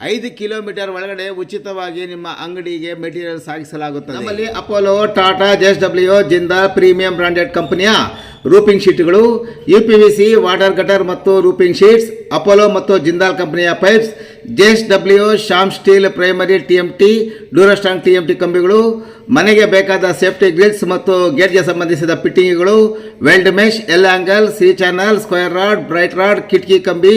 ಐದು ಕಿಲೋಮೀಟರ್ ಒಳಗಡೆ ಉಚಿತವಾಗಿ ನಿಮ್ಮ ಅಂಗಡಿಗೆ ಮೆಟೀರಿಯಲ್ ಸಾಗಿಸಲಾಗುತ್ತದೆ. ನಮ್ಮಲ್ಲಿ Apollo Tata JS W Jindal premium branded ಕಂಪನಿಯ roofing ಶೀಟ್ಗಳು U P V C water gutter ಮತ್ತು ರೂಪಿಂಗ್ ಶೀಟ್ಸ್ ಅಪೋಲೋ ಮತ್ತು ಜಿಂದಾಲ್ ಕಂಪನಿಯ pipes J S W Shyam steel primary T M T durastrong T M T ಕಂಬಿಗಳು, ಮನೆಗೆ ಬೇಕಾದ safety grills ಮತ್ತು ಗೇಟ್ಗೆ ಸಂಬಂಧಿಸಿದ ಫಿಟ್ಟಿಂಗ್ಗಳು weld mesh L angle C channel square rod bright rod ಕಿಟಕಿ ಕಂಬಿ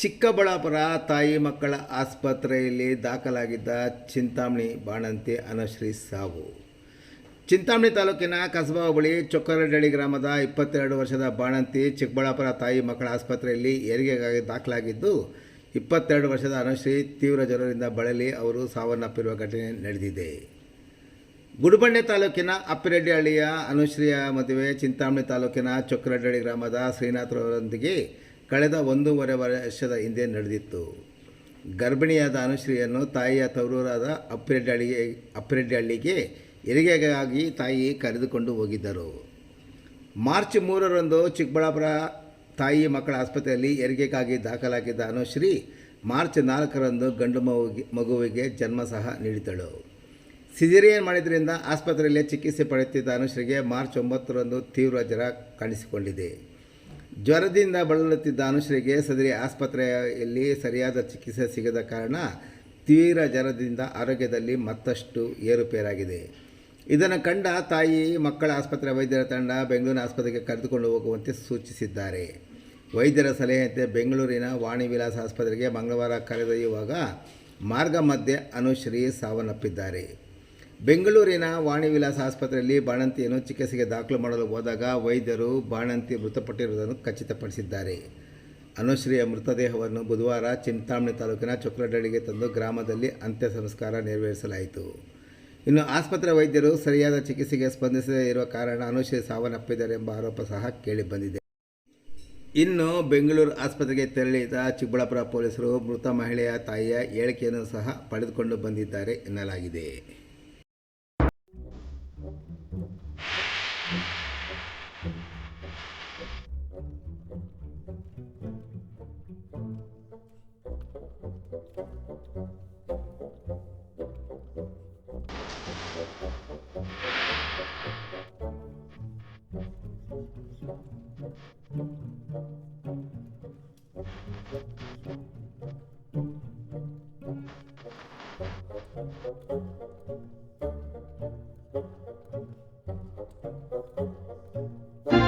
ಚಿಕ್ಕಬಳ್ಳಾಪುರ ತಾಯಿ ಮಕ್ಕಳ ಆಸ್ಪತ್ರೆಯಲ್ಲಿ ದಾಖಲಾಗಿದ್ದ ಚಿಂತಾಮಣಿ ಬಾಣಂತಿ ಅನಶ್ರೀ ಸಾವು. ಚಿಂತಾಮಣಿ ತಾಲೂಕಿನ ಕಸಬಾ ಬಳಿ ಚೊಕ್ಕರಡಳ್ಳಿ ಗ್ರಾಮದ ಇಪ್ಪತ್ತೆರಡು ವರ್ಷದ ಬಾಣಂತಿ ಚಿಕ್ಕಬಳ್ಳಾಪುರ ತಾಯಿ ಮಕ್ಕಳ ಆಸ್ಪತ್ರೆಯಲ್ಲಿ ಹೆರಿಗೆಗಾಗಿ ದಾಖಲಾಗಿದ್ದು, ಇಪ್ಪತ್ತೆರಡು ವರ್ಷದ ಅನುಶ್ರೀ ತೀವ್ರ ಜ್ವರದಿಂದ ಬಳಲಿ ಅವರು ಸಾವನ್ನಪ್ಪಿರುವ ಘಟನೆ ನಡೆದಿದೆ. ಗುಡಿಬಂಡೆ ತಾಲೂಕಿನ ಅಪ್ಪಿರೆಡ್ಡಿಹಳ್ಳಿಯ ಅನುಶ್ರೀಯ ಮದುವೆ ಚಿಂತಾಮಣಿ ತಾಲೂಕಿನ ಚೊಕ್ಕರಡ್ಡಳ್ಳಿ ಗ್ರಾಮದ ಶ್ರೀನಾಥರವರೊಂದಿಗೆ ಕಳೆದ ಒಂದೂವರೆ ವರ್ಷದ ಹಿಂದೆ ನಡೆದಿತ್ತು. ಗರ್ಭಿಣಿಯಾದ ಅನುಶ್ರೀಯನ್ನು ತಾಯಿಯ ತವರೂರಾದ ಅಪ್ಪಿರೆಡ್ಡಿಹಳ್ಳಿಗೆ ಅಪ್ಪಿರೆಡ್ಡಿಹಳ್ಳಿಗೆ ಹೆರಿಗೆಗಾಗಿ ತಾಯಿ ಕರೆದುಕೊಂಡು ಹೋಗಿದ್ದರು. ಮಾರ್ಚ್ ಮೂರರಂದು ಚಿಕ್ಕಬಳ್ಳಾಪುರ ತಾಯಿ ಮಕ್ಕಳ ಆಸ್ಪತ್ರೆಯಲ್ಲಿ ಹೆರಿಗೆಗಾಗಿ ದಾಖಲಾಗಿದ್ದ ಅನುಶ್ರೀ ಮಾರ್ಚ್ ನಾಲ್ಕರಂದು ಗಂಡು ಮಗುವಿಗೆ ಮಗುವಿಗೆ ಜನ್ಮ ಸಹ ನೀಡಿದಳು ಸಿಜೇರಿಯನ್ ಮಾಡಿದ್ರಿಂದ ಆಸ್ಪತ್ರೆಯಲ್ಲಿ ಚಿಕಿತ್ಸೆ ಪಡೆಯುತ್ತಿದ್ದ ಅನುಶ್ರೀಗೆ ಮಾರ್ಚ್ ಒಂಬತ್ತರಂದು ತೀವ್ರ ಜ್ವರ ಕಾಣಿಸಿಕೊಂಡಿದೆ. ಜ್ವರದಿಂದ ಬಳಲುತ್ತಿದ್ದ ಅನುಶ್ರೀಗೆ ಸದರಿ ಆಸ್ಪತ್ರೆಯಲ್ಲಿ ಸರಿಯಾದ ಚಿಕಿತ್ಸೆ ಸಿಗದ ಕಾರಣ ತೀವ್ರ ಜ್ವರದಿಂದ ಆರೋಗ್ಯದಲ್ಲಿ ಮತ್ತಷ್ಟು ಏರುಪೇರಾಗಿದೆ. ಇದನ್ನು ಕಂಡ ತಾಯಿ, ಮಕ್ಕಳ ಆಸ್ಪತ್ರೆ ವೈದ್ಯರ ತಂಡ ಬೆಂಗಳೂರಿನ ಆಸ್ಪತ್ರೆಗೆ ಕರೆದುಕೊಂಡು ಹೋಗುವಂತೆ ಸೂಚಿಸಿದ್ದಾರೆ. ವೈದ್ಯರ ಸಲಹೆಯಂತೆ ಬೆಂಗಳೂರಿನ ವಾಣಿ ವಿಲಾಸ ಆಸ್ಪತ್ರೆಗೆ ಮಂಗಳವಾರ ಕರೆದೊಯ್ಯುವಾಗ ಮಾರ್ಗ ಮಧ್ಯೆ ಅನುಶ್ರೀ ಸಾವನ್ನಪ್ಪಿದ್ದಾರೆ. ಬೆಂಗಳೂರಿನ ವಾಣಿ ವಿಲಾಸ ಆಸ್ಪತ್ರೆಯಲ್ಲಿ ಬಾಣಂತಿಯನ್ನು ಚಿಕಿತ್ಸೆಗೆ ದಾಖಲು ಮಾಡಲು ಹೋದಾಗ ವೈದ್ಯರು ಬಾಣಂತಿ ಮೃತಪಟ್ಟಿರುವುದನ್ನು ಖಚಿತಪಡಿಸಿದ್ದಾರೆ. ಅನುಶ್ರೀಯ ಮೃತದೇಹವನ್ನು ಬುಧವಾರ ಚಿಂತಾಮಣಿ ತಾಲೂಕಿನ ಚೊಕ್ಕರಡಳ್ಳಿಗೆ ತಂದು ಗ್ರಾಮದಲ್ಲಿ ಅಂತ್ಯ ಸಂಸ್ಕಾರ ನೆರವೇರಿಸಲಾಯಿತು. ಇನ್ನು ಆಸ್ಪತ್ರೆ ವೈದ್ಯರು ಸರಿಯಾದ ಚಿಕಿತ್ಸೆಗೆ ಸ್ಪಂದಿಸದೇ ಇರುವ ಕಾರಣ ಅನುಶ್ರೀ ಸಾವನ್ನಪ್ಪಿದ್ದಾರೆ ಎಂಬ ಆರೋಪ ಸಹ ಕೇಳಿಬಂದಿದೆ ಇನ್ನು ಬೆಂಗಳೂರು ಆಸ್ಪತ್ರೆಗೆ ತೆರಳಿದ ಚಿಕ್ಕಬಳ್ಳಾಪುರ ಪೊಲೀಸರು ಮೃತ ಮಹಿಳೆಯ ತಾಯಿಯ ಹೇಳಿಕೆಯನ್ನು ಸಹ ಪಡೆದುಕೊಂಡು ಬಂದಿದ್ದಾರೆ ಎನ್ನಲಾಗಿದೆ. Thank you.